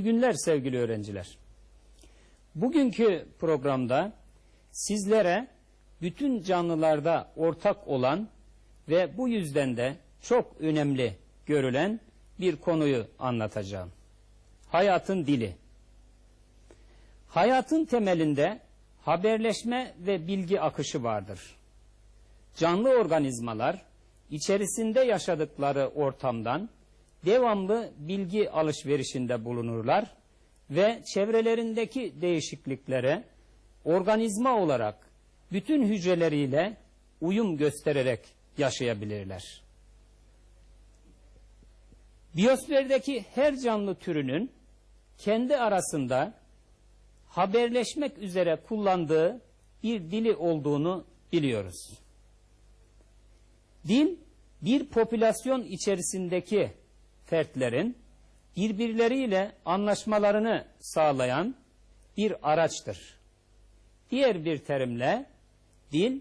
İyi günler sevgili öğrenciler. Bugünkü programda sizlere bütün canlılarda ortak olan ve bu yüzden de çok önemli görülen bir konuyu anlatacağım. Hayatın dili. Hayatın temelinde haberleşme ve bilgi akışı vardır. Canlı organizmalar içerisinde yaşadıkları ortamdan devamlı bilgi alışverişinde bulunurlar ve çevrelerindeki değişikliklere organizma olarak bütün hücreleriyle uyum göstererek yaşayabilirler. Biyosferdeki her canlı türünün kendi arasında haberleşmek üzere kullandığı bir dili olduğunu biliyoruz. Dil bir popülasyon içerisindeki fertlerin birbirleriyle anlaşmalarını sağlayan bir araçtır. Diğer bir terimle dil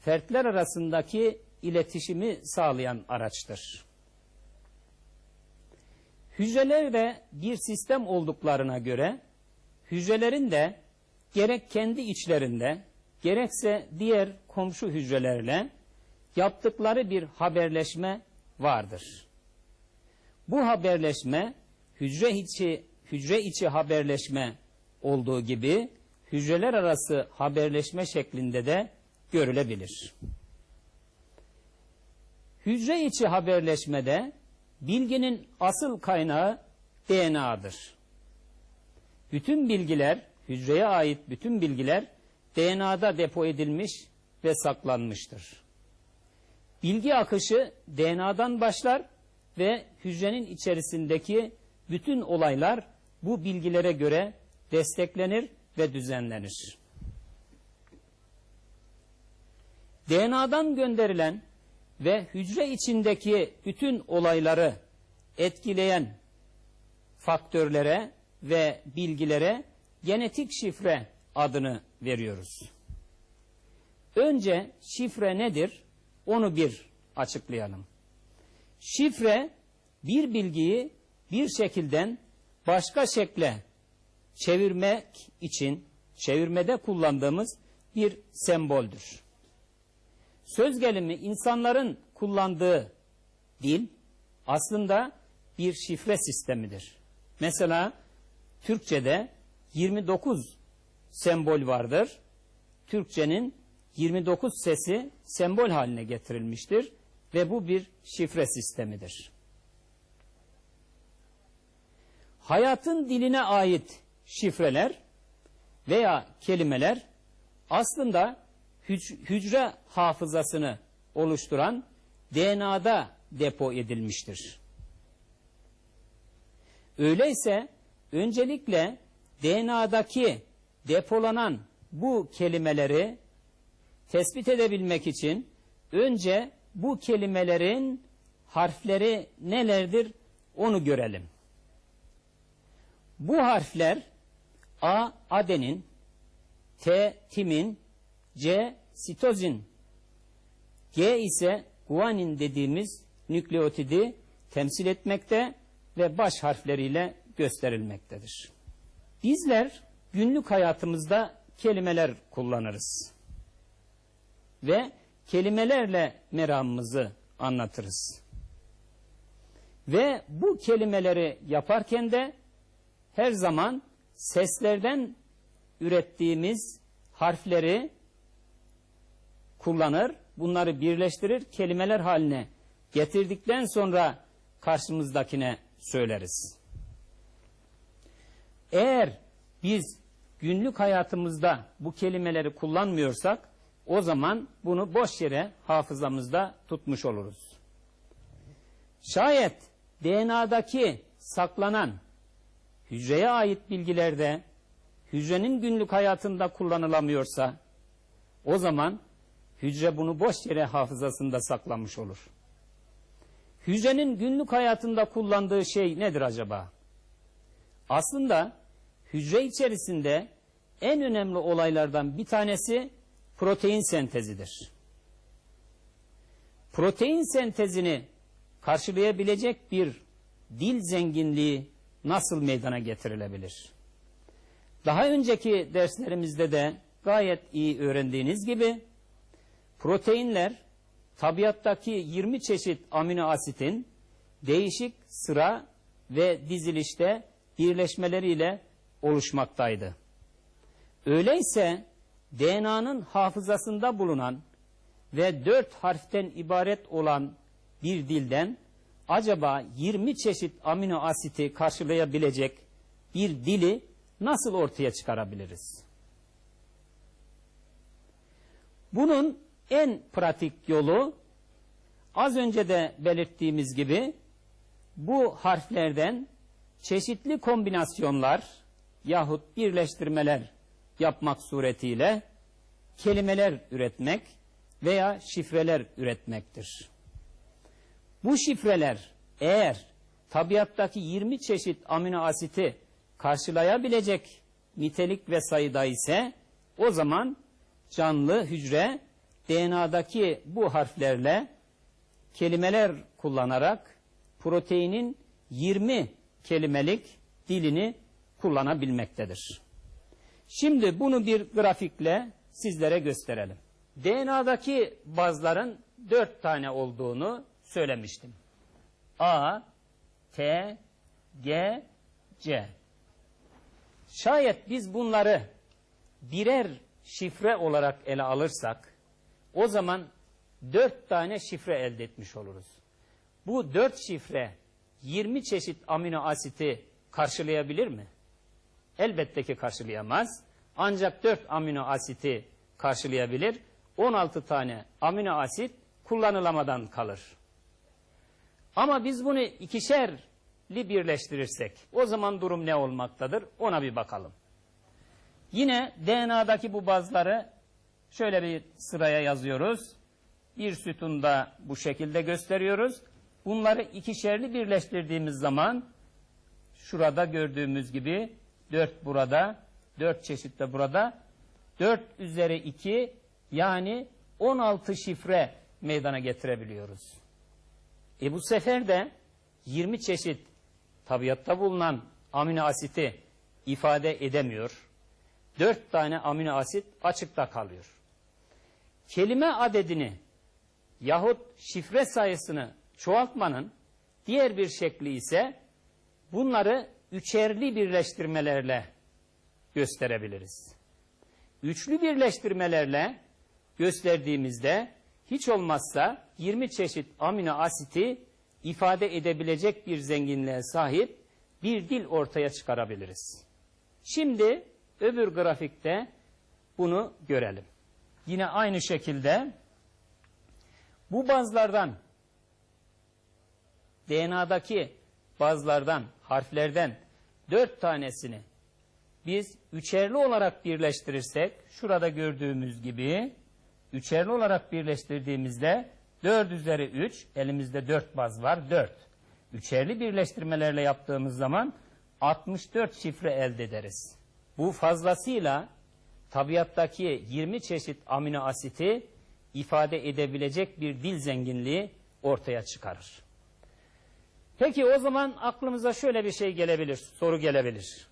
fertler arasındaki iletişimi sağlayan araçtır. Hücreler de bir sistem olduklarına göre hücrelerin de gerek kendi içlerinde gerekse diğer komşu hücrelerle yaptıkları bir haberleşme vardır. Bu haberleşme hücre içi hücre içi haberleşme olduğu gibi hücreler arası haberleşme şeklinde de görülebilir. Hücre içi haberleşmede bilginin asıl kaynağı DNA'dır. Bütün bilgiler, hücreye ait bütün bilgiler DNA'da depo edilmiş ve saklanmıştır. Bilgi akışı DNA'dan başlar ve hücrenin içerisindeki bütün olaylar bu bilgilere göre desteklenir ve düzenlenir. DNA'dan gönderilen ve hücre içindeki bütün olayları etkileyen faktörlere ve bilgilere genetik şifre adını veriyoruz. Önce şifre nedir? Onu bir açıklayalım. Şifre bir bilgiyi bir şekilden başka şekle çevirmek için çevirmede kullandığımız bir semboldür. Söz gelimi insanların kullandığı dil aslında bir şifre sistemidir. Mesela Türkçe'de 29 sembol vardır. Türkçenin 29 sesi sembol haline getirilmiştir ve bu bir şifre sistemidir. Hayatın diline ait şifreler veya kelimeler aslında hücre hafızasını oluşturan DNA'da depo edilmiştir. Öyleyse öncelikle DNA'daki depolanan bu kelimeleri tespit edebilmek için önce bu kelimelerin harfleri nelerdir onu görelim. Bu harfler A adenin, T timin, C sitozin, G ise guanin dediğimiz nükleotidi temsil etmekte ve baş harfleriyle gösterilmektedir. Bizler günlük hayatımızda kelimeler kullanırız. Ve kelimelerle meramımızı anlatırız. Ve bu kelimeleri yaparken de her zaman seslerden ürettiğimiz harfleri kullanır, bunları birleştirir, kelimeler haline getirdikten sonra karşımızdakine söyleriz. Eğer biz günlük hayatımızda bu kelimeleri kullanmıyorsak o zaman bunu boş yere hafızamızda tutmuş oluruz. Şayet DNA'daki saklanan hücreye ait bilgilerde hücrenin günlük hayatında kullanılamıyorsa o zaman hücre bunu boş yere hafızasında saklamış olur. Hücrenin günlük hayatında kullandığı şey nedir acaba? Aslında hücre içerisinde en önemli olaylardan bir tanesi protein sentezidir. Protein sentezini karşılayabilecek bir dil zenginliği nasıl meydana getirilebilir? Daha önceki derslerimizde de gayet iyi öğrendiğiniz gibi proteinler tabiattaki 20 çeşit amino asitin değişik sıra ve dizilişte birleşmeleriyle oluşmaktaydı. Öyleyse DNA'nın hafızasında bulunan ve dört harften ibaret olan bir dilden acaba 20 çeşit amino asiti karşılayabilecek bir dili nasıl ortaya çıkarabiliriz? Bunun en pratik yolu az önce de belirttiğimiz gibi bu harflerden çeşitli kombinasyonlar yahut birleştirmeler yapmak suretiyle kelimeler üretmek veya şifreler üretmektir. Bu şifreler eğer tabiattaki 20 çeşit amino asiti karşılayabilecek nitelik ve sayıda ise o zaman canlı hücre DNA'daki bu harflerle kelimeler kullanarak proteinin 20 kelimelik dilini kullanabilmektedir. Şimdi bunu bir grafikle sizlere gösterelim. DNA'daki bazların 4 tane olduğunu söylemiştim. A, T, G, C. Şayet biz bunları birer şifre olarak ele alırsak o zaman dört tane şifre elde etmiş oluruz. Bu dört şifre 20 çeşit amino asiti karşılayabilir mi? Elbette ki karşılayamaz. Ancak 4 amino asiti karşılayabilir. 16 tane amino asit kullanılamadan kalır. Ama biz bunu ikişerli birleştirirsek o zaman durum ne olmaktadır? Ona bir bakalım. Yine DNA'daki bu bazları şöyle bir sıraya yazıyoruz. Bir sütunda bu şekilde gösteriyoruz. Bunları ikişerli birleştirdiğimiz zaman şurada gördüğümüz gibi 4 burada, 4 çeşit de burada. 4 üzeri 2 yani 16 şifre meydana getirebiliyoruz. E bu sefer de 20 çeşit tabiatta bulunan amino asiti ifade edemiyor. 4 tane amino asit açıkta kalıyor. Kelime adedini yahut şifre sayısını çoğaltmanın diğer bir şekli ise bunları üçerli birleştirmelerle gösterebiliriz. Üçlü birleştirmelerle gösterdiğimizde hiç olmazsa 20 çeşit amino asiti ifade edebilecek bir zenginliğe sahip bir dil ortaya çıkarabiliriz. Şimdi öbür grafikte bunu görelim. Yine aynı şekilde bu bazlardan DNA'daki bazlardan, harflerden dört tanesini biz üçerli olarak birleştirirsek, şurada gördüğümüz gibi üçerli olarak birleştirdiğimizde 4 üzeri 3, elimizde 4 baz var, 4. Üçerli birleştirmelerle yaptığımız zaman 64 şifre elde ederiz. Bu fazlasıyla tabiattaki 20 çeşit amino asiti ifade edebilecek bir dil zenginliği ortaya çıkarır. Peki o zaman aklımıza şöyle bir şey gelebilir, soru gelebilir.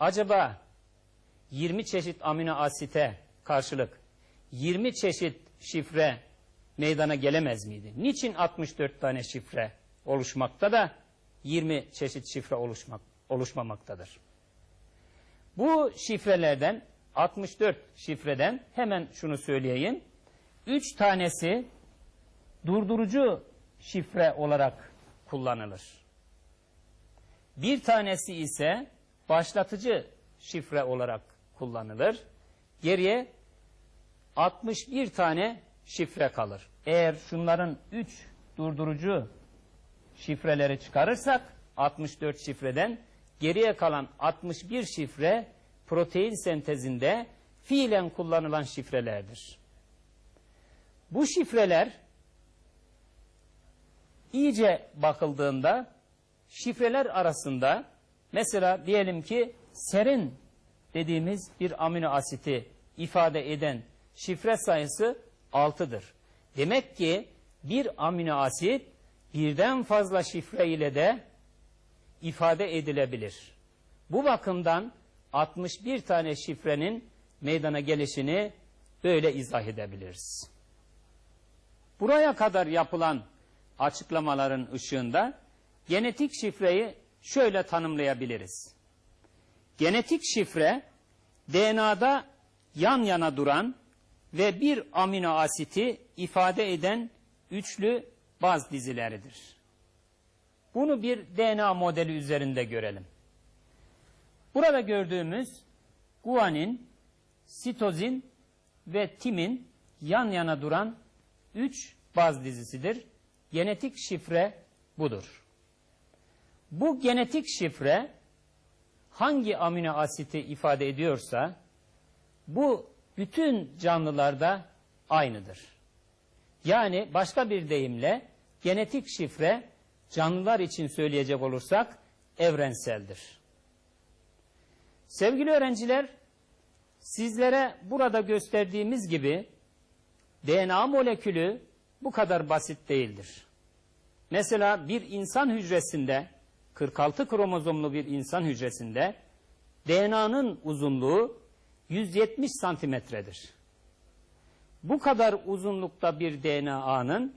Acaba 20 çeşit amino asite karşılık 20 çeşit şifre meydana gelemez miydi? Niçin 64 tane şifre oluşmakta da 20 çeşit şifre oluşmak, oluşmamaktadır? Bu şifrelerden 64 şifreden hemen şunu söyleyeyim. 3 tanesi durdurucu şifre olarak kullanılır. Bir tanesi ise başlatıcı şifre olarak kullanılır. Geriye 61 tane şifre kalır. Eğer şunların 3 durdurucu şifreleri çıkarırsak 64 şifreden geriye kalan 61 şifre protein sentezinde fiilen kullanılan şifrelerdir. Bu şifreler iyice bakıldığında şifreler arasında mesela diyelim ki serin dediğimiz bir amino asiti ifade eden şifre sayısı 6'dır. Demek ki bir amino asit birden fazla şifre ile de ifade edilebilir. Bu bakımdan 61 tane şifrenin meydana gelişini böyle izah edebiliriz. Buraya kadar yapılan açıklamaların ışığında genetik şifreyi şöyle tanımlayabiliriz. Genetik şifre DNA'da yan yana duran ve bir amino asiti ifade eden üçlü baz dizileridir. Bunu bir DNA modeli üzerinde görelim. Burada gördüğümüz guanin, sitozin ve timin yan yana duran üç baz dizisidir. Genetik şifre budur. Bu genetik şifre hangi amino asiti ifade ediyorsa bu bütün canlılarda aynıdır. Yani başka bir deyimle genetik şifre canlılar için söyleyecek olursak evrenseldir. Sevgili öğrenciler, sizlere burada gösterdiğimiz gibi DNA molekülü bu kadar basit değildir. Mesela bir insan hücresinde 46 kromozomlu bir insan hücresinde DNA'nın uzunluğu 170 santimetredir. Bu kadar uzunlukta bir DNA'nın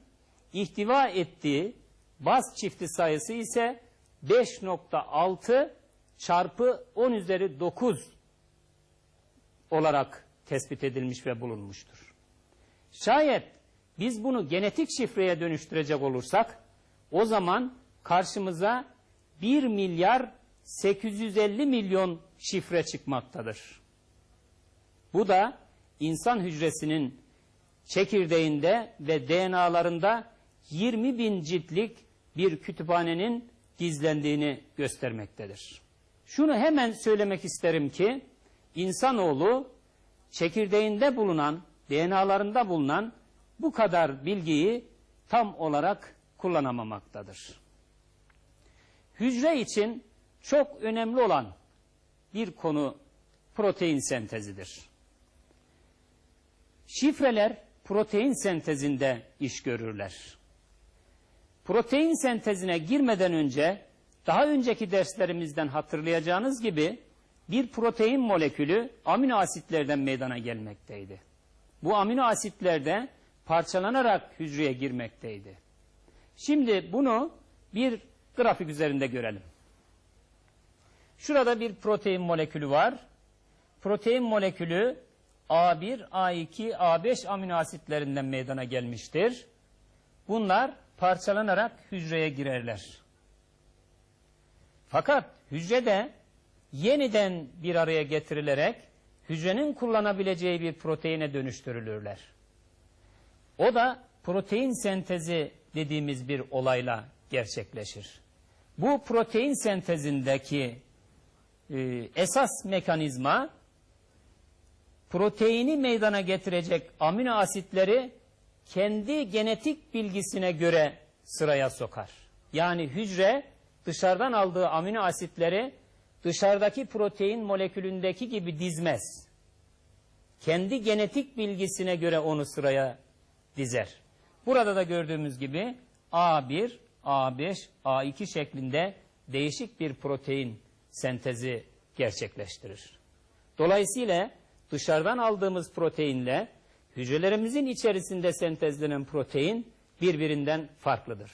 ihtiva ettiği baz çifti sayısı ise 5.6 çarpı 10 üzeri 9 olarak tespit edilmiş ve bulunmuştur. Şayet biz bunu genetik şifreye dönüştürecek olursak o zaman karşımıza 1 milyar 850 milyon şifre çıkmaktadır. Bu da insan hücresinin çekirdeğinde ve DNA'larında 20 bin ciltlik bir kütüphanenin gizlendiğini göstermektedir. Şunu hemen söylemek isterim ki insanoğlu çekirdeğinde bulunan, DNA'larında bulunan bu kadar bilgiyi tam olarak kullanamamaktadır. Hücre için çok önemli olan bir konu protein sentezidir. Şifreler protein sentezinde iş görürler. Protein sentezine girmeden önce daha önceki derslerimizden hatırlayacağınız gibi bir protein molekülü amino asitlerden meydana gelmekteydi. Bu amino asitlerde parçalanarak hücreye girmekteydi. Şimdi bunu bir grafik üzerinde görelim. Şurada bir protein molekülü var. Protein molekülü A1, A2, A5 amino asitlerinden meydana gelmiştir. Bunlar parçalanarak hücreye girerler. Fakat hücrede yeniden bir araya getirilerek hücrenin kullanabileceği bir proteine dönüştürülürler. O da protein sentezi dediğimiz bir olayla gerçekleşir. Bu protein sentezindeki e, esas mekanizma proteini meydana getirecek amino asitleri kendi genetik bilgisine göre sıraya sokar. Yani hücre dışarıdan aldığı amino asitleri dışarıdaki protein molekülündeki gibi dizmez. Kendi genetik bilgisine göre onu sıraya dizer. Burada da gördüğümüz gibi A1, A5, A2 şeklinde değişik bir protein sentezi gerçekleştirir. Dolayısıyla dışarıdan aldığımız proteinle hücrelerimizin içerisinde sentezlenen protein birbirinden farklıdır.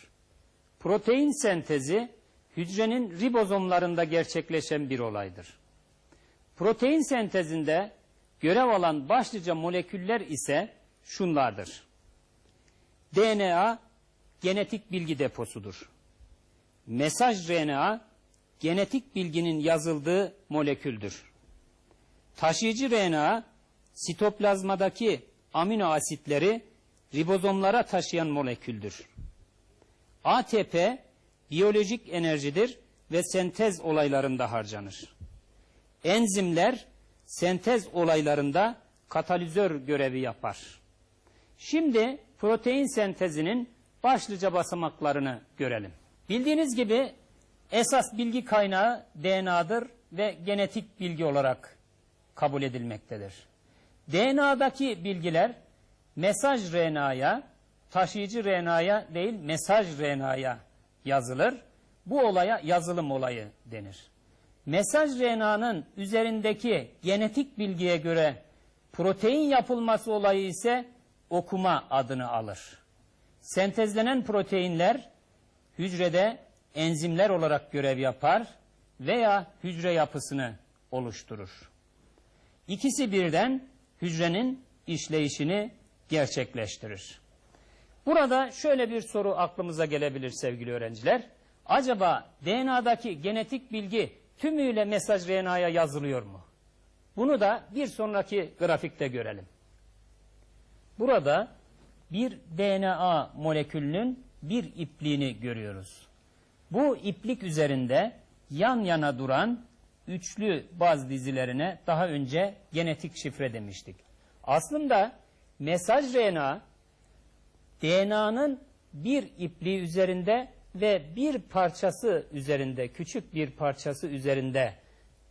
Protein sentezi hücrenin ribozomlarında gerçekleşen bir olaydır. Protein sentezinde görev alan başlıca moleküller ise şunlardır. DNA genetik bilgi deposudur. Mesaj RNA genetik bilginin yazıldığı moleküldür. Taşıyıcı RNA sitoplazmadaki amino asitleri ribozomlara taşıyan moleküldür. ATP biyolojik enerjidir ve sentez olaylarında harcanır. Enzimler sentez olaylarında katalizör görevi yapar. Şimdi protein sentezinin başlıca basamaklarını görelim. Bildiğiniz gibi esas bilgi kaynağı DNA'dır ve genetik bilgi olarak kabul edilmektedir. DNA'daki bilgiler mesaj RNA'ya, taşıyıcı RNA'ya değil mesaj RNA'ya yazılır. Bu olaya yazılım olayı denir. Mesaj RNA'nın üzerindeki genetik bilgiye göre protein yapılması olayı ise okuma adını alır. Sentezlenen proteinler hücrede enzimler olarak görev yapar veya hücre yapısını oluşturur. İkisi birden hücrenin işleyişini gerçekleştirir. Burada şöyle bir soru aklımıza gelebilir sevgili öğrenciler. Acaba DNA'daki genetik bilgi tümüyle mesaj RNA'ya yazılıyor mu? Bunu da bir sonraki grafikte görelim. Burada bir DNA molekülünün bir ipliğini görüyoruz. Bu iplik üzerinde yan yana duran üçlü baz dizilerine daha önce genetik şifre demiştik. Aslında mesaj RNA DNA'nın bir ipliği üzerinde ve bir parçası üzerinde, küçük bir parçası üzerinde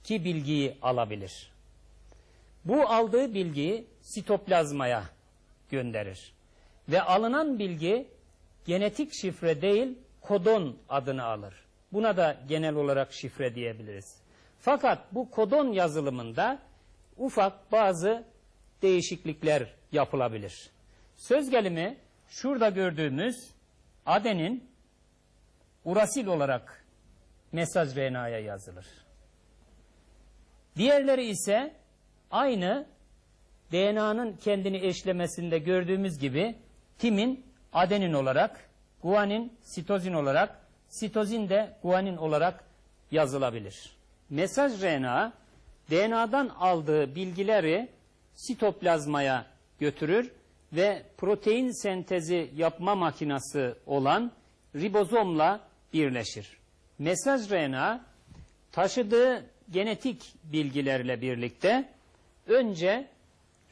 ki bilgiyi alabilir. Bu aldığı bilgiyi sitoplazmaya gönderir. Ve alınan bilgi genetik şifre değil, kodon adını alır. Buna da genel olarak şifre diyebiliriz. Fakat bu kodon yazılımında ufak bazı değişiklikler yapılabilir. Söz gelimi şurada gördüğümüz adenin urasil olarak mesaj RNA'ya yazılır. Diğerleri ise aynı DNA'nın kendini eşlemesinde gördüğümüz gibi timin adenin olarak, guanin sitozin olarak, sitozin de guanin olarak yazılabilir. Mesaj RNA DNA'dan aldığı bilgileri sitoplazmaya götürür ve protein sentezi yapma makinası olan ribozomla birleşir. Mesaj RNA taşıdığı genetik bilgilerle birlikte önce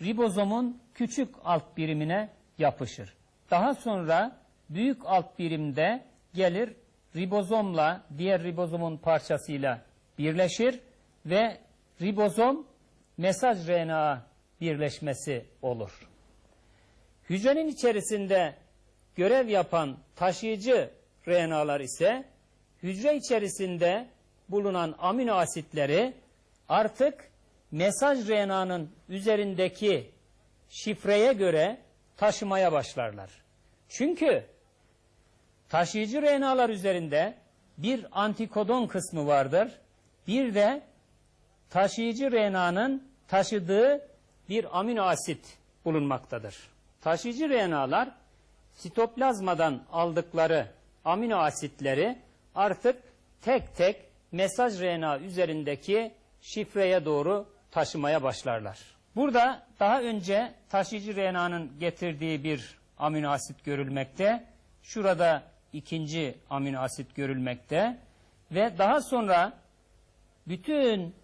ribozomun küçük alt birimine yapışır. Daha sonra büyük alt birimde gelir ribozomla diğer ribozomun parçasıyla birleşir ve ribozom mesaj RNA birleşmesi olur. Hücrenin içerisinde görev yapan taşıyıcı RNA'lar ise hücre içerisinde bulunan amino asitleri artık mesaj RNA'nın üzerindeki şifreye göre taşımaya başlarlar. Çünkü taşıyıcı RNA'lar üzerinde bir antikodon kısmı vardır. Bir de taşıyıcı RNA'nın taşıdığı bir amino asit bulunmaktadır. Taşıyıcı RNA'lar sitoplazmadan aldıkları amino asitleri artık tek tek mesaj RNA üzerindeki şifreye doğru taşımaya başlarlar. Burada daha önce taşıyıcı RNA'nın getirdiği bir amino asit görülmekte. Şurada ikinci amino asit görülmekte. Ve daha sonra bütün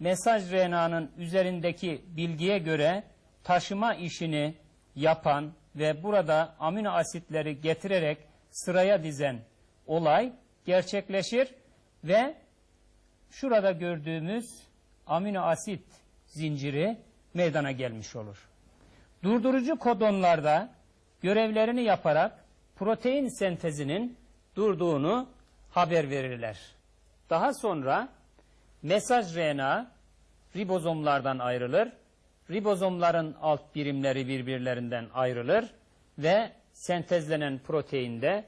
mesaj RNA'nın üzerindeki bilgiye göre taşıma işini yapan ve burada amino asitleri getirerek sıraya dizen olay gerçekleşir ve şurada gördüğümüz amino asit zinciri meydana gelmiş olur. Durdurucu kodonlarda görevlerini yaparak protein sentezinin durduğunu haber verirler. Daha sonra mesaj RNA ribozomlardan ayrılır. Ribozomların alt birimleri birbirlerinden ayrılır ve sentezlenen protein de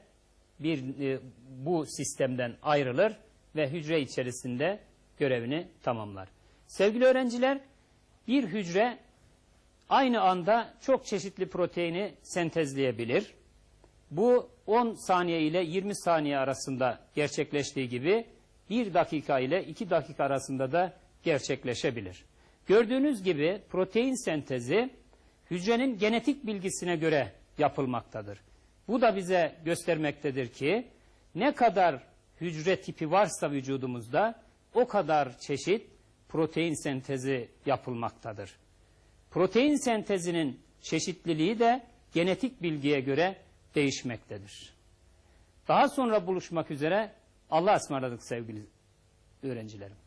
bir, e, bu sistemden ayrılır ve hücre içerisinde görevini tamamlar. Sevgili öğrenciler, bir hücre aynı anda çok çeşitli proteini sentezleyebilir. Bu 10 saniye ile 20 saniye arasında gerçekleştiği gibi 1 dakika ile 2 dakika arasında da gerçekleşebilir. Gördüğünüz gibi protein sentezi hücrenin genetik bilgisine göre yapılmaktadır. Bu da bize göstermektedir ki ne kadar hücre tipi varsa vücudumuzda o kadar çeşit protein sentezi yapılmaktadır. Protein sentezinin çeşitliliği de genetik bilgiye göre değişmektedir. Daha sonra buluşmak üzere Allah'a ısmarladık sevgili öğrencilerim.